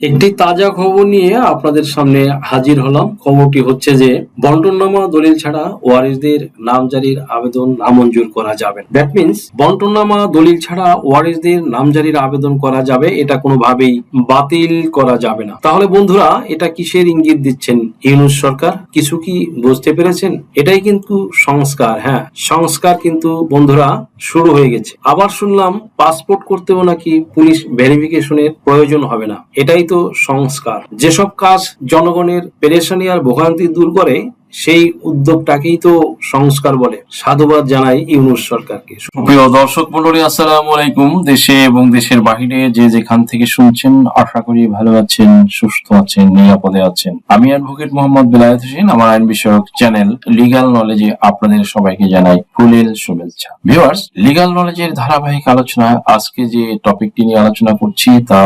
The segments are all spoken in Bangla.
একটি তাজা খবর নিয়ে আপনাদের সামনে হাজির হলাম। খবরটি হচ্ছে যে, বন্টননামা দলিল ছাড়া ওয়ারিসদের নামজারির আবেদন নামঞ্জুর করা যাবে দ্যাট মিন্স বন্টননামা দলিল ছাড়া ওয়ারিসদের নামজারির আবেদন করা যাবে, এটা কোনোভাবেই বাতিল করা যাবে না। তাহলে বন্ধুরা, এটা কিসের ইঙ্গিত দিচ্ছেন ইউনুস সরকার? কিছু কি বুঝতে পেরেছেন? এটাই কিন্তু সংস্কার হ্যাঁ। সংস্কার কিন্তু, বন্ধুরা, শুরু হয়ে গেছে। আবার শুনলাম, পাসপোর্ট করতেও নাকি পুলিশ ভেরিফিকেশনের প্রয়োজন হবে না। এটাই তো সংস্কার। যেসব কাজ জনগণের পেরেশানি আর ভোগান্তি দূর করে, সেই উদ্যোগটাকেই তো সংস্কার বলে সাধুবাদ জানাই ইউনুস সরকারকে। প্রিয় দর্শক মন্ডলী আসসালামু আলাইকুম। দেশে এবং দেশের বাহিরে যে যেখান থেকে শুনছেন, আশা করি ভালো আছেন, সুস্থ আছেন, নিরাপদে আছেন। আমি অ্যাডভোকেট মোহাম্মদ বেলায়েত হোসেন, আমার আইন বিষয়ক চ্যানেল লিগাল নলেজে আপনাদের সবাইকে জানাই ফুলেল শুভেচ্ছা। ভিউয়ার্স লিগাল নলেজের ধারাবাহিক আলোচনা আজকে যে টপিকটি নিয়ে আলোচনা করছি, তা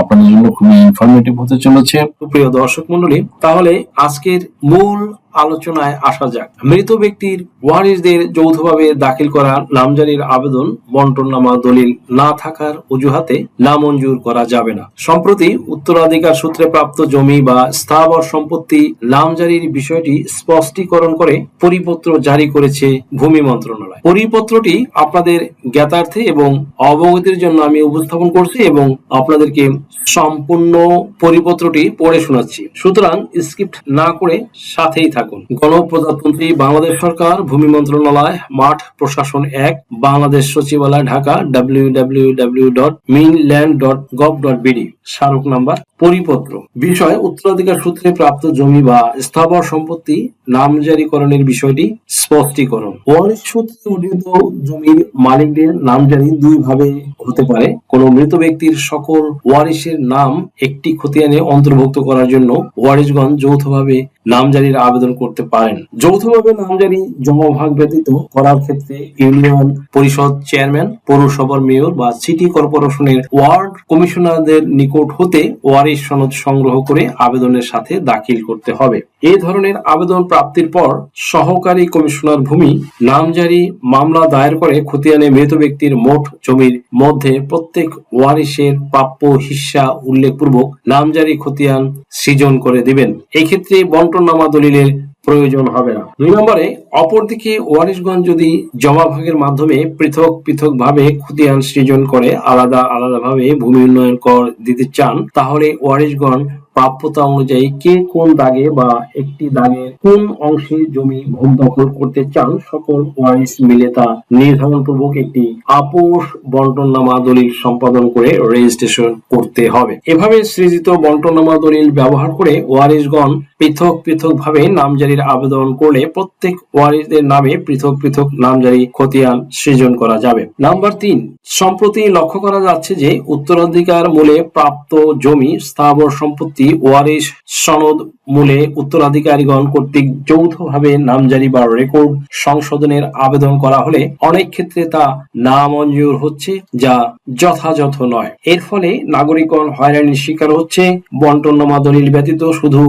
আপনাদের জন্য খুবই ইনফরমেটিভ হতে চলেছে। প্রিয় দর্শক মন্ডলী, তাহলে আজকের মূল আলোচনায় আসা যাক। মৃত ব্যক্তির ওয়ারিসদের যৌথভাবে দাখিল করা নামজারির আবেদন বন্টননামা দলিল না থাকার অজুহাতে নামঞ্জুর করা যাবে না। সম্প্রতি উত্তরাধিকার সূত্রে প্রাপ্ত জমি বা স্থাবর সম্পত্তি নামজারির বিষয়টি স্পষ্টীকরণ করে পরিপত্র জারি করেছে ভূমি মন্ত্রণালয়। পরিপত্রটি আপনাদের জ্ঞাতার্থে এবং অবগতির জন্য আমি উপস্থাপন করছি এবং আপনাদেরকে সম্পূর্ণ পরিপত্রটি পড়ে শোনাচ্ছি। সুতরাং স্ক্রিপ্ট না করে সাথেই থাকুন। গণপ্রজাতন্ত্রী বাংলাদেশ সরকার, ভূমি মন্ত্রণালয়, মাঠ প্রশাসন এক, বাংলাদেশ সচিবালয় Dhaka W W W dot মিনল্যান্ড dot gov dot BD স্মারক নাম্বার, পরিপত্র। বিষয় উত্তরাধিকার সূত্রে প্রাপ্ত জমি বা স্থাবর সম্পত্তি নামজারিকরণের বিষয়টি স্পষ্টীকরণ। ওয়ারিশ সূত্রে অর্জিত জমির মালিকদের নামজারি দুই ভাবে হতে পারে। কোন মৃত ব্যক্তির সকল ওয়ারিশের নাম একটি খতিয়ানে অন্তর্ভুক্ত করার জন্য ওয়ারিশগণ যৌথভাবে নামজারির আবেদন করতে পারেন। যৌথভাবে নামজারি জমাভাগ ব্যতীত করার ক্ষেত্রে ইউনিয়ন পরিষদ চেয়ারম্যান, পৌরসভার মেয়র বা সিটি কর্পোরেশনের ওয়ার্ড কমিশনারদের নিকট হতে ওয়ারিশ সনদ সংগ্রহ করে আবেদনের সাথে দাখিল করতে হবে। এই ধরনের আবেদন প্রাপ্তির পর সহকারী কমিশনার ভূমি নামজারি মামলা দায়ের করে খতিয়ানে মৃত ব্যক্তির মোট জমির মধ্যে প্রত্যেক ওয়ারিশের প্রাপ্য হিস্সা উল্লেখপূর্বক নামজারি খতিয়ান সৃজন করে দিবেন। এক্ষেত্রে ক্ষেত্রে বন্টননামা দলিলের প্রয়োজন হবে না। দুই নম্বরে, অপরদিকে ওয়ারিশগঞ্জ যদি জমা ভাগের মাধ্যমে পৃথক পৃথক ভাবে খতিয়ান সৃজন করে, আলাদা আলাদা ভাবে ভূমি উন্নয়ন কর দিতে চান, তাহলে ওয়ারিশগণ প্রাপ্যতা অনুযায়ী কে কোন দাগে বা একটি দাগের কোন অংশে জমি ভোগ দখল করতে চান সকল ওয়ারিশ মিলে তা নির্ধারণ পূর্বক একটি আপোষ বন্টননামা দলিল সম্পাদন করে রেজিস্ট্রেশন করতে হবে। এভাবে সৃজিত বন্টননামা দলিল ব্যবহার করে ওয়ারিশগণ পৃথক পৃথক ভাবে নামজারির আবেদন করলে প্রত্যেক ওয়ারিশদের নামে পৃথক পৃথক নামজারি খতিয়ান সৃজন করা যাবে। নাম্বার তিন, সম্প্রতি লক্ষ্য করা যাচ্ছে যে উত্তরাধিকার মূলে প্রাপ্ত জমি স্থাবর সম্পত্তি ওয়ারিশ সনদ মূলে উত্তরাধিকারীগণ কর্তৃক যৌথভাবে নামজারি বা রেকর্ড সংশোধনের আবেদন করা হলে অনেক ক্ষেত্রে তা নামঞ্জুর হচ্ছে, যা যথাযথ নয়। এর ফলে নাগরিকগণ হয়রানির শিকার হচ্ছে, বন্টন দলিল ব্যতীত শুধু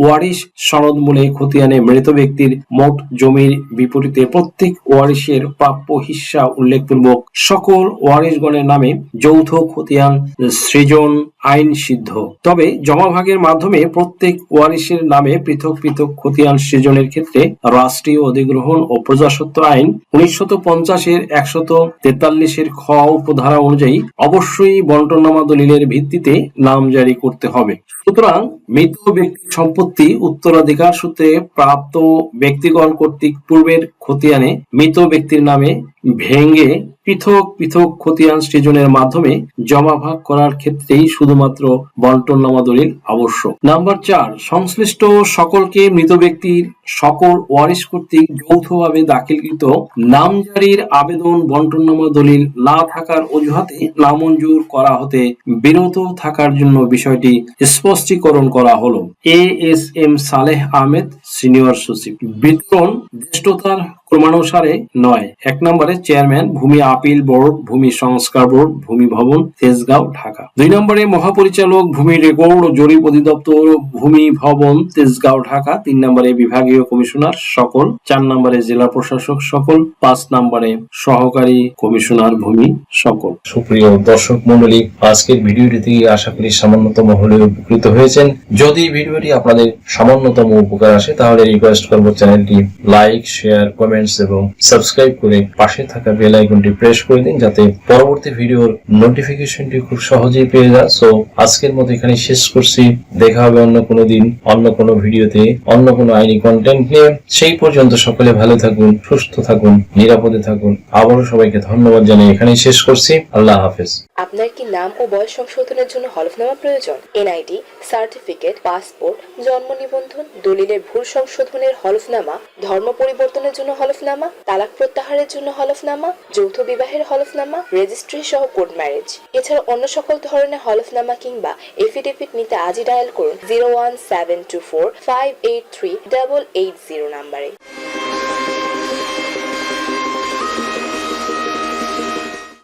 ওয়ারিশ সনদ মূলে খতিয়ানে মৃত ব্যক্তির মোট জমির বিপরীতে প্রত্যেক ওয়ারিশের প্রাপ্য হিস্সা উল্লেখপূর্বক সকল ওয়ারিশগণের নামে যৌথ খতিয়ান সৃজন আইন সিদ্ধ তবে জমাভাগের মাধ্যমে প্রত্যেক ওয়ারিশের নামে পৃথক পৃথক খতিয়ান সৃজনের ক্ষেত্রে রাষ্ট্রীয় অধিগ্রহণ ও প্রজাসত্ব আইন উনিশশত পঞ্চাশের একশত তেতাল্লিশের খ উপধারা অনুযায়ী অবশ্যই বন্টনামা দলিলের ভিত্তিতে নাম জারি করতে হবে। সুতরাং মৃত ব্যক্তির সম্পত্তি উত্তরাধিকার সূত্রে প্রাপ্ত ব্যক্তিগণ কর্তৃক পূর্বের খতিয়ানে মৃত ব্যক্তির নামে ভেঙে পৃথক পৃথক খতিয়ান সৃজনের মাধ্যমে জমা ভাগ করার ক্ষেত্রেই শুধুমাত্র বন্টননামা দলিল আবশ্যক। নাম্বার চার, সংশ্লিষ্ট সকলকে মৃত ব্যক্তির সকল ওয়ারিশ কর্তৃক যৌথভাবে দাখিলকৃত নামজারির আবেদন বন্টননামা দলিল না থাকার অজুহাতে নামঞ্জুর করা হতে বিরত থাকার জন্য বিষয়টি স্পষ্টীকরণ করা হলো। A S M Saleh Ahmed, senior সচিব। বিতরণ জ্যেষ্ঠতার ক্রমানুসারে নয়। এক নম্বরে চেয়ারম্যান, ভূমি আপিল বোর্ড, ভূমি সংস্কার বোর্ড, ভূমি ভবন, তেজগাঁও, ঢাকা। দুই নম্বরে মহাপরিচালক, ভূমি রেকর্ড, জরিপ অধিদপ্তর, ভূমি ভবন, তেজগাঁও, ঢাকা। তিন নম্বরে বিভাগীয় কমিশনার সকল। চার নম্বরে জেলা প্রশাসক সকল। পাঁচ নম্বরে সহকারী কমিশনার ভূমি সকল। সুপ্রিয় দর্শক মন্ডলী আজকের ভিডিওটি থেকে আশা করি সামান্যতম হলেও উপকৃত হয়েছেন। যদি ভিডিওটি আপনাদের সামান্যতম উপকার আসে, তাহলে রিকোয়েস্ট করব চ্যানেলটি লাইক শেয়ার কমেন্টস এবং সাবস্ক্রাইব করে পাশে থাকা বেল আইকনটি প্রেস করে দিন যাতে পরবর্তী ভিডিওর নোটিফিকেশনটি খুব সহজেই পেয়ে যান। সো আজকের মতো এখানে শেষ করছি। দেখা হবে অন্য কোনো দিন, অন্য কোনো ভিডিওতে অন্য কোনো আইনি কন্টেন্ট নিয়ে। সেই পর্যন্ত সকলে ভালো থাকুন, সুস্থ থাকুন, নিরাপদে থাকুন। আবারও সবাইকে ধন্যবাদ জানিয়ে এখানেই শেষ করছি। আল্লাহ হাফেজ। আপনার কি নাম ও বয়স সংশোধনের জন্য হলফনামা প্রয়োজন? এনআইডি, সার্টিফিকেট, পাসপোর্ট, জন্ম নিবন্ধন, দলিলের ভুল সংশোধনের হলফনামা, ধর্ম পরিবর্তনের জন্য হলফনামা, তালাক প্রত্যাহারের জন্য হলফনামা, যৌথ বিবাহের হলফনামা রেজিস্ট্রি সহ কোর্ট ম্যারেজ এছাড়া অন্য সকল ধরনের হলফনামা কিংবা এফিডেভিট নিতে আজই ডায়াল করুন zero one seven two four five eight three double eight zero নাম্বারে